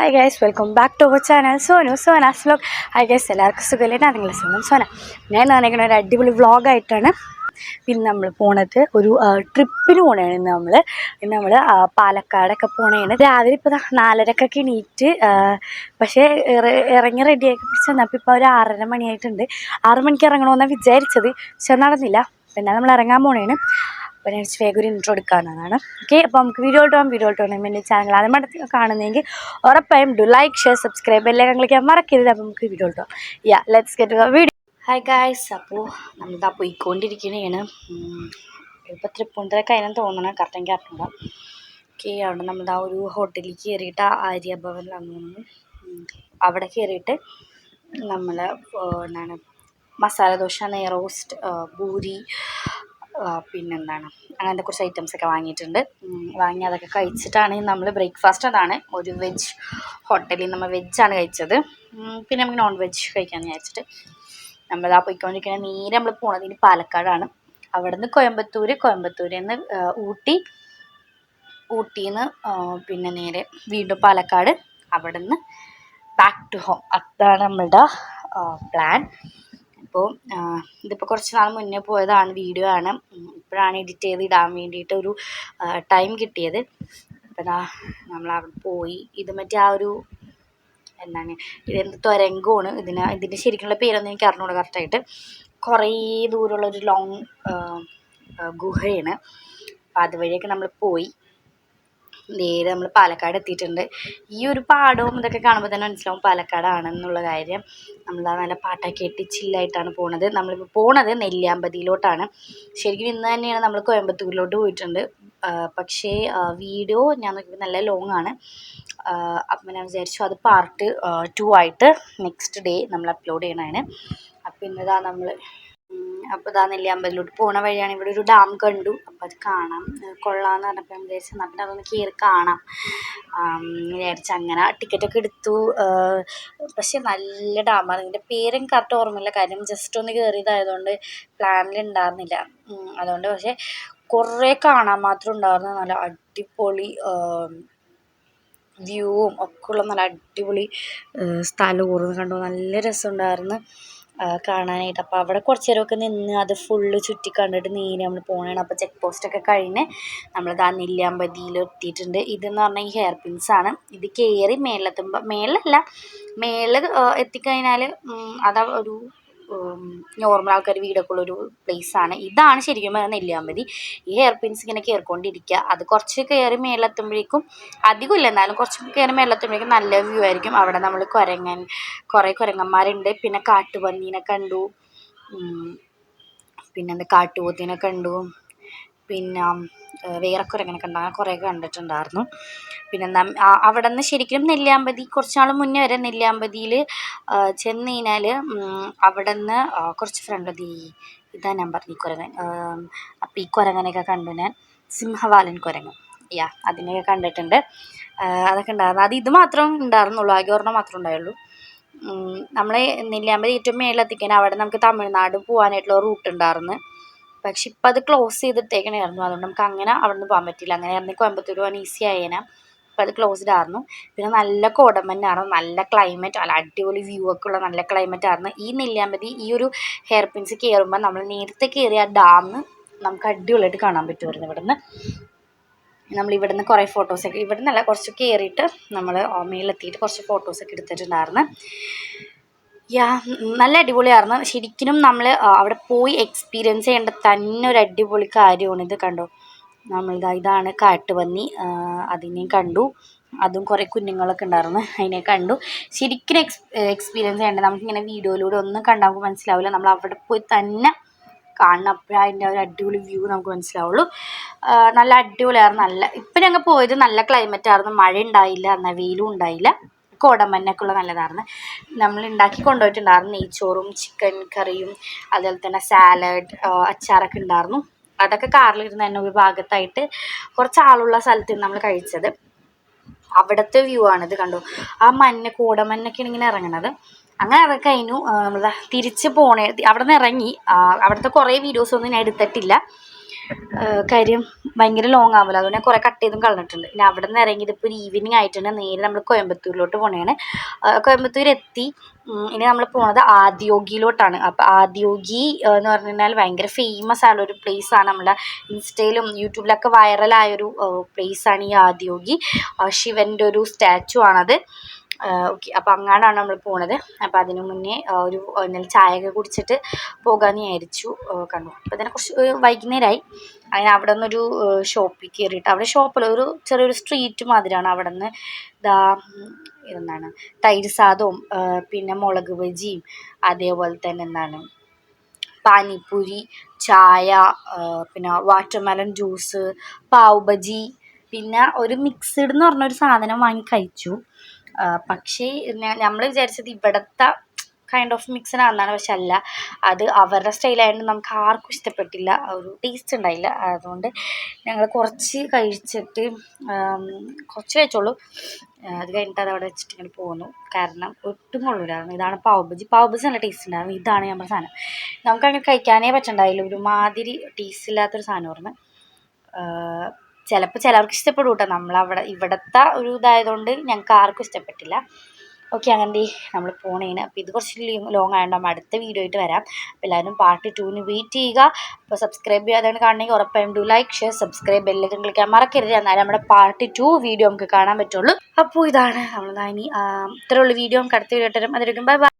Hi guys welcome back to our channel Sonu Sona's vlog hi guys എല്ലാവർക്കും സുഖമില്ലേ? നിങ്ങളെ സ്വന്തം സോന. ഞാൻ നനയ്ക്കുന്ന ഒരു അടിപൊളി വ്ളോഗായിട്ടാണ് പിന്നെ നമ്മൾ പോണത്. ഒരു ട്രിപ്പിന് പോണതാണ് ഇന്ന് നമ്മൾ ഇന്ന് നമ്മൾ പാലക്കാടൊക്കെ പോണതാണ് രാവിലെ ഇപ്പോൾ നാലരക്കൊക്കെ എണീറ്റ് പക്ഷേ ഇറ- ഇറങ്ങി റെഡിയാക്കി പിടിച്ച് വന്നപ്പോൾ ഇപ്പോൾ ഒരു ആറര മണിയായിട്ടുണ്ട്. ആറ് മണിക്ക് ഇറങ്ങണമെന്നാണ് വിചാരിച്ചത്. പക്ഷെ നടന്നില്ല. പിന്നെ നമ്മൾ ഇറങ്ങാൻ പോണേണ്. അപ്പോൾ ഞാൻ വേഗം ഒരു ഇൻട്രോ എടുക്കാവുന്നതാണ്. ഓക്കെ അപ്പോൾ നമുക്ക് വീഡിയോ ഇട്ട് വീഡിയോ എന്റെ ചാനൽ ആദ്യമായിട്ട് കാണുന്നതെങ്കിൽ ഉറപ്പായും ഡു ലൈക്ക് ഷെയർ സബ്സ്ക്രൈബ് എല്ലാം ക്ലിക്കാൻ മറക്കരുത്. അപ്പോൾ നമുക്ക് വീഡിയോ ഇട്ടോ yeah let's get video hi guys അപ്പോൾ നമ്മളിതാ പോയിക്കൊണ്ടിരിക്കണേണ്. ഇപ്പോൾ തൃപ്പൂണിത്തര അതിനെ തോന്നണം. കറക്റ്റ് എനിക്ക് അറിഞ്ഞില്ല ഓക്കെ അവിടെ നമ്മളിതാ ഒരു ഹോട്ടലിൽ കയറിയിട്ട് ആര്യ ഭവനിലാന്ന് തോന്നുന്നു അവിടെ കയറിയിട്ട് നമ്മൾ എന്താണ് മസാല ദോശ നെയ്റോസ്റ്റ് പൂരി ആ, പിന്നെന്താണ്? അങ്ങനത്തെ കുറച്ച് ഐറ്റംസ് ഒക്കെ വാങ്ങിയിട്ടുണ്ട്. വാങ്ങി അതൊക്കെ കഴിച്ചിട്ടാണ് നമ്മൾ ബ്രേക്ക്ഫാസ്റ്റ് അതാണ്. ഒരു വെജ് ഹോട്ടലിൽ നമ്മൾ വെജാണ് കഴിച്ചത്. പിന്നെ നമുക്ക് നോൺ വെജ് കഴിക്കാമെന്ന് വിചാരിച്ചിട്ട് നമ്മൾ ആ പോയിക്കൊണ്ടിരിക്കുന്ന നേരെ നമ്മൾ പോണത് ഇനി പാലക്കാടാണ്. അവിടെ നിന്ന് കോയമ്പത്തൂർ കോയമ്പത്തൂരിൽ നിന്ന് ഊട്ടി ഊട്ടിയിൽ നിന്ന് പിന്നെ നേരെ വീണ്ടും പാലക്കാട്. അവിടെ നിന്ന് ബാക്ക് ടു ഹോം അതാണ് നമ്മളുടെ പ്ലാൻ അപ്പോൾ ഇതിപ്പോൾ കുറച്ച് നാൾ മുന്നേ പോയതാണ് വീഡിയോ ആണ്. ഇപ്പോഴാണ് എഡിറ്റ് ചെയ്ത് ഇടാൻ വേണ്ടിയിട്ട് ഒരു ടൈം കിട്ടിയത്. അപ്പം നമ്മൾ അവിടെ പോയി. ഇത് മറ്റേ ആ ഒരു എന്താണ് ഇതെന്ത് തുരങ്കമാണ്? ഇതിന് ഇതിന്റെ ശരിക്കുള്ള പേരൊന്നും എനിക്ക് അറിഞ്ഞൂടെ കറക്റ്റായിട്ട് കുറേ ദൂരമുള്ള ഒരു ലോങ് ഗുഹയാണ്. അപ്പോൾ അതുവഴിയൊക്കെ നമ്മൾ പോയി. നേരെ നമ്മൾ പാലക്കാട് എത്തിയിട്ടുണ്ട്. ഈ ഒരു പാടവും ഇതൊക്കെ കാണുമ്പോൾ തന്നെ മനസ്സിലാവും പാലക്കാടാണെന്നുള്ള കാര്യം. നമ്മൾ നല്ല പാട്ടൊക്കെ ഇട്ട് ചില്ലായിട്ടാണ് പോണത്. നമ്മളിപ്പോൾ പോണത് നെല്ലിയാമ്പതിയിലോട്ടാണ്. ശരിക്കും ഇന്ന് തന്നെയാണ് നമ്മൾ കോയമ്പത്തൂരിലോട്ട് പോയിട്ടുണ്ട്. പക്ഷേ വീഡിയോ ഞാൻ നോക്കിയപ്പോൾ നല്ല ലോങ് ആണ്. അപ്പം ഞാൻ വിചാരിച്ചു അത് പാർട്ട് ടു ആയിട്ട് നെക്സ്റ്റ് ഡേ നമ്മൾ അപ്ലോഡ് ചെയ്യണതാണ് അപ്പം ഇന്നതാ നമ്മൾ അപ്പോൾ ഇതാ നെല്ലിയാമ്പതിലോട്ട് പോണ വഴിയാണ് ഇവിടെ ഒരു ഡാം കണ്ടു. അപ്പോൾ അത് കാണാം. കൊള്ളാമെന്ന് പറഞ്ഞപ്പോൾ ഞാൻ വിചാരിച്ചു എന്നാൽ അതൊന്ന് കയറി കാണാം. വിചാരിച്ചു അങ്ങനെ ടിക്കറ്റൊക്കെ എടുത്തു. പക്ഷെ നല്ല ഡാമാണ്. ഇതിന്റെ പേരും കറക്റ്റ് ഓർമ്മയില്ല. കാര്യം ജസ്റ്റ് ഒന്ന് കയറിയതായതുകൊണ്ട് പ്ലാനിൽ ഉണ്ടായിരുന്നില്ല അതുകൊണ്ട് പക്ഷേ കുറേ കാണാൻ മാത്രം ഉണ്ടായിരുന്നു നല്ല അടിപൊളി വ്യൂവും ഒക്കെ ഉള്ള നല്ല അടിപൊളി സ്ഥലം സ്ഥലവും കണ്ടു. നല്ല രസമുണ്ടായിരുന്നു കാണാനായിട്ട്. അപ്പോൾ അവിടെ കുറച്ച് നേരമൊക്കെ നിന്ന് അത് ഫുള്ള് ചുറ്റി കണ്ടിട്ട് നേരെ നമ്മൾ പോകണതാണ് അപ്പോൾ ചെക്ക് പോസ്റ്റൊക്കെ കഴിഞ്ഞ് നമ്മൾ ദാ നെല്ലിയാമ്പതിയിൽ എത്തിയിട്ടുണ്ട്. ഇതെന്ന് പറഞ്ഞാൽ ഈ ഹെയർ പിൻസ് ആണ്. ഇത് കയറി മേലെത്തുമ്പോൾ മേലല്ല മേലെ എത്തിക്കഴിഞ്ഞാൽ അതാ ഒരു നോർമൽ ആൾക്കാർ വീടൊക്കെ ഉള്ളൊരു ആണ്. ഇതാണ് ശരിക്കും പറഞ്ഞാൽ നെല്ലിയാമ്പതി. ഈ ഹെയർ പിൻസ് ഇങ്ങനെ കയറിക്കൊണ്ടിരിക്കുക അത് കുറച്ച് കയറി മേലെത്തുമ്പോഴേക്കും അധികമില്ല. എന്നാലും കുറച്ച് കയറി മേലെത്തുമ്പോഴേക്കും നല്ല വ്യൂ ആയിരിക്കും. അവിടെ നമ്മൾ കുരങ്ങൻ കുറേ കുരങ്ങന്മാരുണ്ട്. പിന്നെ കാട്ടുപന്നീനെ കണ്ടു. പിന്നെ പിന്നെന്താ കാട്ടുപോത്തിനെ കണ്ടു. പിന്നെ വേറെക്കുറെ വേറെ കുരങ്ങനെ കണ്ടു അങ്ങനെ കുറേ കണ്ടിട്ടുണ്ടായിരുന്നു. പിന്നെ അവിടെ നിന്ന് ശരിക്കും നെല്ലിയാമ്പതി കുറച്ച് നാൾ മുന്നേ വരെ നെല്ലിയാമ്പതിയിൽ ചെന്ന് കഴിഞ്ഞാൽ അവിടെ നിന്ന് കുറച്ച് ഫ്രണ്ട് ഈ ഇതാ ഞാൻ പറഞ്ഞു ഈ കുരങ്ങൻ അപ്പോൾ ഈ കുരങ്ങനെയൊക്കെ കണ്ടു ഞാൻ. സിംഹവാലൻ കുരങ്ങൻ. യാ അതിനെയൊക്കെ കണ്ടിട്ടുണ്ട്. അതൊക്കെ ഉണ്ടായിരുന്നു. അത് ഇത് മാത്രം ഉണ്ടായിരുന്നുള്ളൂ ആകെ ഒരെണ്ണം മാത്രമേ ഉണ്ടായുള്ളൂ നമ്മൾ നെല്ലിയാമ്പതി ഏറ്റവും മേളിലെത്തിക്കാൻ അവിടെ നമുക്ക് തമിഴ്നാട് പോകാനായിട്ടുള്ള റൂട്ട് ഉണ്ടായിരുന്നു. പക്ഷെ ഇപ്പം അത് ക്ലോസ് ചെയ്തിട്ടേക്കണായിരുന്നു. അതുകൊണ്ട് നമുക്ക് അങ്ങനെ അവിടെ നിന്ന് പോകാൻ പറ്റില്ല അങ്ങനെ ആയിരുന്നു. കോയമ്പത്തൂർ പോകാൻ ഈസി ആയേനെ. അപ്പം അത് ക്ലോസ്ഡ് ആയിരുന്നു. പിന്നെ നല്ല കോടമഞ്ഞായിരുന്നു നല്ല ക്ലൈമറ്റ് അല്ല അടിപൊളി വ്യൂ ഒക്കെ ഉള്ള നല്ല ക്ലൈമറ്റ് ആയിരുന്നു. ഈ നെല്ലിയാമ്പതി ഈ ഒരു ഹെയർ പിൻസ് കയറുമ്പോൾ നമ്മൾ നേരത്തെ കയറിയ ഡാം നമുക്ക് അടിപൊളിയായിട്ട് കാണാൻ പറ്റുമായിരുന്നു ഇവിടെ നിന്ന് നമ്മൾ ഇവിടെ നിന്ന് കുറേ ഫോട്ടോസൊക്കെ ഇവിടെ നിന്നല്ല കുറച്ച് കയറിയിട്ട് നമ്മൾ ഓമയിലെത്തിയിട്ട് കുറച്ച് ഫോട്ടോസൊക്കെ എടുത്തിട്ടുണ്ടായിരുന്നു. യാ നല്ല അടിപൊളിയായിരുന്നു. ശരിക്കും നമ്മൾ അവിടെ പോയി എക്സ്പീരിയൻസ് ചെയ്യേണ്ട തന്നെ ഒരു അടിപൊളി കാര്യമാണ് ഇത് കണ്ടോ. നമ്മളിതാ ഇതാണ് കാട്ടുപന്നി അതിനെയും കണ്ടു. അതും കുറേ കുഞ്ഞുങ്ങളൊക്കെ ഉണ്ടായിരുന്നു അതിനെ കണ്ടു. ശരിക്കും എക്സ് എക്സ്പീരിയൻസ് ചെയ്യേണ്ടത് നമുക്കിങ്ങനെ വീഡിയോയിലൂടെ ഒന്നും കണ്ടാൽ നമുക്ക് മനസ്സിലാവില്ല. നമ്മൾ അവിടെ പോയി തന്നെ കാണണം അപ്പോഴേ അതിന്റെ ഒരു അടിപൊളി വ്യൂ നമുക്ക് മനസ്സിലാവുള്ളൂ. നല്ല അടിപൊളിയായിരുന്നു നല്ല ഇപ്പം ഞങ്ങൾ പോയത് നല്ല ക്ലൈമറ്റ് ആയിരുന്നു. മഴ ഉണ്ടായില്ല എന്നാൽ വെയിലും ഉണ്ടായില്ല. കോടമഞ്ഞൊക്കെ ഉള്ള നല്ലതായിരുന്നു. നമ്മൾ ഉണ്ടാക്കി കൊണ്ടുപോയിട്ടുണ്ടായിരുന്നു. നെയ്ച്ചോറും ചിക്കൻ കറിയും അതുപോലെ തന്നെ സാലഡ് അച്ചാറൊക്കെ ഉണ്ടായിരുന്നു. അതൊക്കെ കാറിലിരുന്ന് തന്നെ ഒരു ഭാഗത്തായിട്ട് കുറച്ച് ആളുള്ള സ്ഥലത്ത് നമ്മൾ കഴിച്ചത്. അവിടുത്തെ വ്യൂ ആണിത് കണ്ടു? ആ മഞ്ഞ കൂടമഞ്ഞൊക്കെയാണ് ഇങ്ങനെ ഇറങ്ങണത്. അങ്ങനെ അതൊക്കെ കഴിഞ്ഞു. നമ്മൾ തിരിച്ച് പോണേ അവിടെ നിന്ന് ഇറങ്ങി അവിടുത്തെ കുറേ വീഡിയോസ് ഒന്നും ഞാൻ എടുത്തിട്ടില്ല. കാര്യം ഭയങ്കര ലോങ് ആവില്ല അതുകൊണ്ട് ഞാൻ കുറേ കട്ട് ചെയ്തും കളഞ്ഞിട്ടുണ്ട്. ഇനി അവിടെ നിന്ന് ഇറങ്ങിയത് ഇപ്പോൾ ഒരു ഈവനിങ് ആയിട്ടുണ്ട് നേരെ നമ്മൾ കോയമ്പത്തൂരിലോട്ട് പോണേണ്. കോയമ്പത്തൂർ എത്തി ഇനി നമ്മൾ പോണത് ആദ്യോഗിയിലോട്ടാണ്. അപ്പോൾ ആദ്യോഗി എന്ന് പറഞ്ഞാൽ ഭയങ്കര ഫേമസ് ആയുള്ള ഒരു പ്ലേസ് ആണ്. നമ്മുടെ ഇൻസ്റ്റയിലും യൂട്യൂബിലൊക്കെ വൈറലായൊരു ആണ് ഈ ആദ്യോഗി. ശിവന്റെ ഒരു സ്റ്റാച്ചു ആണത്. ഓക്കെ. അപ്പോൾ അങ്ങാടാണ് നമ്മൾ പോണത്. അപ്പോൾ അതിനു മുന്നേ ഒരു എന്നാൽ ചായയൊക്കെ കുടിച്ചിട്ട് പോകാമെന്ന് വിചാരിച്ചു. കണ്ടു? അപ്പോൾ തന്നെ കുറച്ച് വൈകുന്നേരമായി അങ്ങനെ അവിടെ നിന്നൊരു ഷോപ്പിൽ കയറിയിട്ട് അവിടെ ഷോപ്പിൽ ഒരു ചെറിയൊരു സ്ട്രീറ്റ് മാതിരിയാണ് അവിടെ നിന്ന് ഇതാ എന്താണ് തൈര് സാദവും പിന്നെ മുളക് ബജിയും അതേപോലെ തന്നെ എന്താണ്? പാനിപ്പൂരി ചായ പിന്നെ വാട്ടർമെലൺ ജ്യൂസ് പാവ് ബജി പിന്നെ ഒരു മിക്സ്ഡ് എന്ന് പറഞ്ഞൊരു സാധനം വാങ്ങി കഴിച്ചു. പക്ഷേ നമ്മൾ വിചാരിച്ചത് ഇവിടുത്തെ കൈൻഡ് ഓഫ് മിക്സിനാന്നാണ് പക്ഷെ അല്ല. അത് അവരുടെ സ്റ്റൈലായതുകൊണ്ട് നമുക്ക് ആർക്കും ഇഷ്ടപ്പെട്ടില്ല. ഒരു ടേസ്റ്റ് ഉണ്ടായില്ല. അതുകൊണ്ട് ഞങ്ങൾ കുറച്ച് കഴിച്ചിട്ട് കുറച്ച് കഴിച്ചോളൂ. അത് കഴിഞ്ഞിട്ട് അത് അവിടെ വെച്ചിട്ട് ഇങ്ങനെ പോന്നു. കാരണം ഒട്ടും കൊള്ളൂലായിരുന്നു ഇതാണ് പാവബജി. ബജി പാവ് ബജി നല്ല ടേസ്റ്റ് ഉണ്ടായിരുന്നു. ഇതാണ് നമ്മുടെ സാധനം നമുക്കങ്ങനെ കഴിക്കാനേ പറ്റണ്ടായില്ല. ഒരുമാതിരി ടേസ്റ്റ് ഇല്ലാത്തൊരു സാധനമായിരുന്നു ചിലപ്പോൾ ചിലർക്ക് ഇഷ്ടപ്പെടും കേട്ടോ നമ്മളവിടെ ഇവിടുത്തെ ഒരു ഇതായതുകൊണ്ട് ഞങ്ങൾക്ക് ആർക്കും ഇഷ്ടപ്പെട്ടില്ല. ഓക്കെ അങ്ങനെ നമ്മൾ പോണേന് അപ്പോൾ ഇത് കുറച്ച് ലോങ് ആയതുകൊണ്ട് നമ്മൾ അടുത്ത വീഡിയോ ആയിട്ട് വരാം. അപ്പോൾ എല്ലാവരും പാർട്ട് ടൂന് വെയിറ്റ് ചെയ്യുക. അപ്പോൾ സബ്സ്ക്രൈബ് ചെയ്യാതാണ് കാണണമെങ്കിൽ ഉറപ്പായും ഡു ലൈക്ക് ഷെയർ സബ്സ്ക്രൈബ് ബെല്ലൈക്കൻ ക്ലിക്കാൻ മറക്കരുത്. എന്നാലും നമ്മുടെ പാർട്ട് ടു വീഡിയോ നമുക്ക് കാണാൻ പറ്റുള്ളൂ. അപ്പോൾ ഇതാണ്. നമ്മൾ ഇനി ഇത്രയുള്ള വീഡിയോ നമുക്ക് അടുത്ത വീഡിയോ ഇട്ടുതരും അതിലേക്കും ബൈ ബൈ